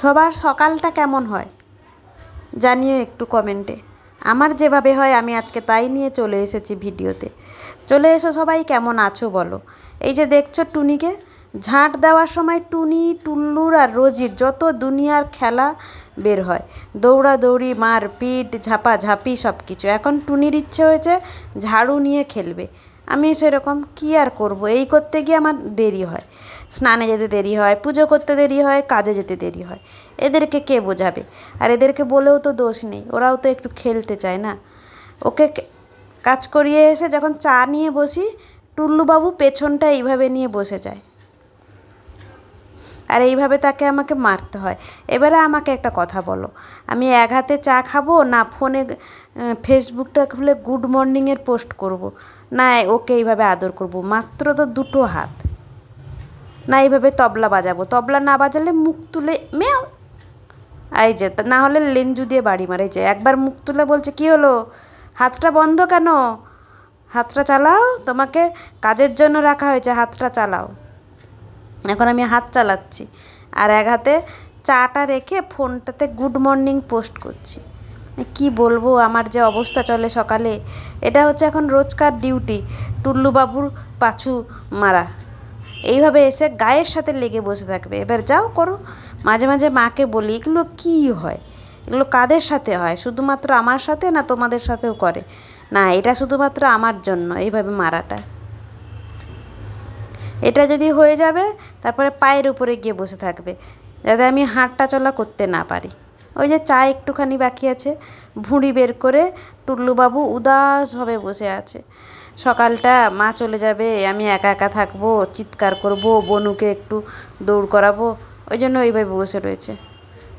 সবার সকালটা কেমন হয়? জানিও একটু কমেন্টে। আমার যেভাবে হয়, আমি আজকে তাই নিয়ে চলে এসেছি ভিডিওতে। চলে এসো সবাই, কেমন আছো বলো? এই যে দেখছ টুনিকে, ঝাঁট দেওয়ার সময় টুনি, টুল্লুর আর রোজির যত দুনিয়ার খেলা বের হয়। দৌড়াদৌড়ি মার পিট ঝাপাঝাপি সব কিছু এখন টুনির ইচ্ছে হয়েছে ঝাড়ু নিয়ে খেলবে। আমি সেরকম কী আর করব? এই করতে গিয়ে আমার দেরি হয়। স্নানে যেতে দেরি হয়, পুজো করতে দেরি হয়, কাজে যেতে দেরি হয়। এদেরকে কে বোঝাবে? আর এদেরকে বলেও তো দোষ নেই, ওরাও তো একটু খেলতে চায় না। ওকে কাজ করিয়ে এসে যখন চা নিয়ে বসি, টুল্লুবাবু পেছনটা এইভাবে নিয়ে বসে যায়। আর এইভাবে তাকে আমাকে মারতে হয়। এবারে আমাকে একটা কথা বলো। আমি এক হাতে চা খাব, না ফোনে ফেসবুকটা খুলে গুড মর্নিংয়ের পোস্ট করব। না, ওকে এইভাবে আদর করব। মাত্র তো দুটো হাত। না, এইভাবে তবলা বাজাবো। তবলা না বাজালে মুখ তুলে মেও। এই যে না হলে লেঞ্জু দিয়ে বাড়ি মারে। যে, একবার মুখ তুলে বলছে, কি হলো? হাতটা বন্ধ কেন? হাতটা চালাও। তোমাকে কাজের জন্য রাখা হয়েছে। হাতটা চালাও। এখন আমি হাত চালাচ্ছি। আর এক হাতে চাটা রেখে ফোনটাতে গুড মর্নিং পোস্ট করছি। কি বলব, আমার যে অবস্থা চলে সকালে, এটা হচ্ছে এখন রোজকার ডিউটি, টুল্লুবাবুর পাছু মারা। এইভাবে এসে গায়ের সাথে লেগে বসে থাকবে। এবার যাও করো, মাঝে মাঝে মাকে বলি, এগুলো কী হয়? এগুলো কাদের সাথে হয়? শুধুমাত্র আমার সাথে না তোমাদের সাথেও করে? না, এটা শুধুমাত্র আমার জন্য, এইভাবে মারাটা। এটা যদি হয়ে যাবে, তারপরে পায়ের উপরে গিয়ে বসে থাকবে, যাতে আমি হাঁটা চলা করতে না পারি। ওই যে চা একটুখানি বাকি আছে, ভুঁড়ি বের করে টুল্লুবাবু উদাসভাবে বসে আছে। সকালটা, মা চলে যাবে, আমি একা একা থাকব, চিৎকার করব, বনুকে একটু দৌড় করাবো, ওই জন্য ওইভাবে বসে রয়েছে।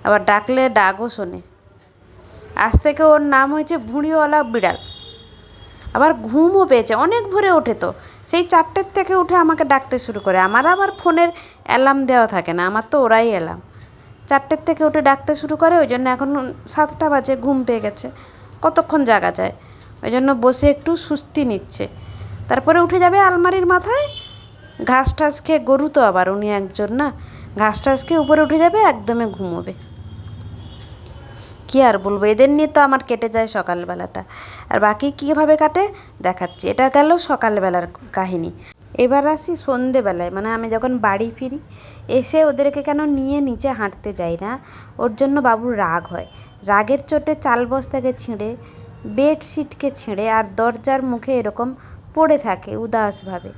আবার ডাকলে ডাকও শোনে। আজ থেকে ওর নাম হয়েছে ভুঁড়িওয়ালা বিড়াল। আবার ঘুমও পেয়েছে, অনেক ভোরে ওঠে তো। সেই চারটের থেকে উঠে আমাকে ডাকতে শুরু করে। আমার আবার ফোনের অ্যালার্ম দেওয়া থাকে না, আমার তো ওরাই অ্যালার্ম। চারটের থেকে উঠে ডাকতে শুরু করে, ওই জন্য এখন সাতটা বাজে, ঘুম পেয়ে গেছে। কতক্ষণ জাগা যায়? ওই জন্য বসে একটু সুস্তি নিচ্ছে। তারপরে উঠে যাবে আলমারির মাথায়। ঘাস টাস খেয়ে, গরু তো আবার, উনি একজন না। ঘাস টাস খেয়ে উপরে উঠে যাবে, একদমে ঘুমোবে। কি আর বলব? এদের নিয়ে তো আমার কেটে যায় সকালবেলাটা। আর বাকি কীভাবে কাটে? দেখাচ্ছি। এটা গেল সকালবেলার কাহিনী। এবার আসি সন্ধেবেলায়। মানে আমি যখন বাড়ি ফিরি, এসে ওদেরকে কেন নিয়ে নিচে হাঁটতে যাই না? ওর জন্য বাবুর রাগ হয়। রাগের চোটে চাল বস্তাকে ছিঁড়ে, বেডশিটকে ছিঁড়ে আর দরজার মুখে এরকম পড়ে থাকে উদাসভাবে।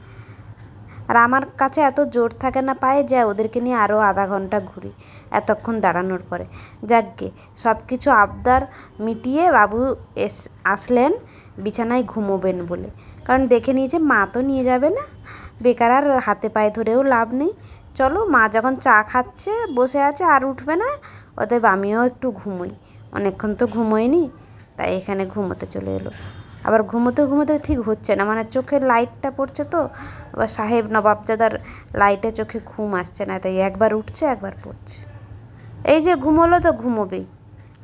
আর আমার কাছে এত জোর থাকে না পায়ে, যে ওদেরকে নিয়ে আরও আধা ঘণ্টা ঘুরি, এতক্ষণ দাঁড়ানোর পরে। যাকগে সব কিছু আবদার মিটিয়ে বাবু এস, আসলেন, বিছানায় ঘুমোবেন বলে। কারণ দেখে নিয়েছে মা তো নিয়ে যাবে না, বেকার আর হাতে পায়ে ধরেও লাভ নেই। চলো, মা যখন চা খাচ্ছে, বসে আছে আর উঠবে না, অতএব আমিও একটু ঘুমোই। অনেকক্ষণ তো ঘুমোইনি, তাই এখানে ঘুমোতে চলে এলো। আবার ঘুমোতে ঘুমোতে ঠিক হচ্ছে না। মানে চোখের লাইটটা পড়ছে তো, আবার সাহেব নবাবজাদার লাইটে চোখে ঘুম আসছে না, তাই একবার উঠছে, একবার পড়ছে। এই যে ঘুমোলো তো ঘুমোবেই।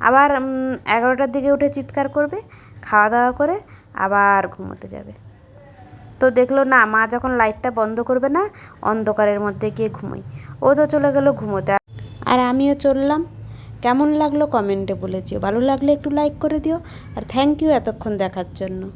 আবার এগারোটার দিকে উঠে চিৎকার করবে খাওয়া দাওয়া করে আবার ঘুমোতে যাবে। তো দেখল না, মা যখন লাইটটা বন্ধ করবে না, অন্ধকারের মধ্যে গিয়ে ঘুমোই। ও তো চলে গেল ঘুমোতে। আর আমিও চললাম। কেমন লাগল কমেন্টে বলে দিও। ভালো লাগলে একটু লাইক করে দিও। আর থ্যাংক ইউ এতক্ষণ দেখার জন্য।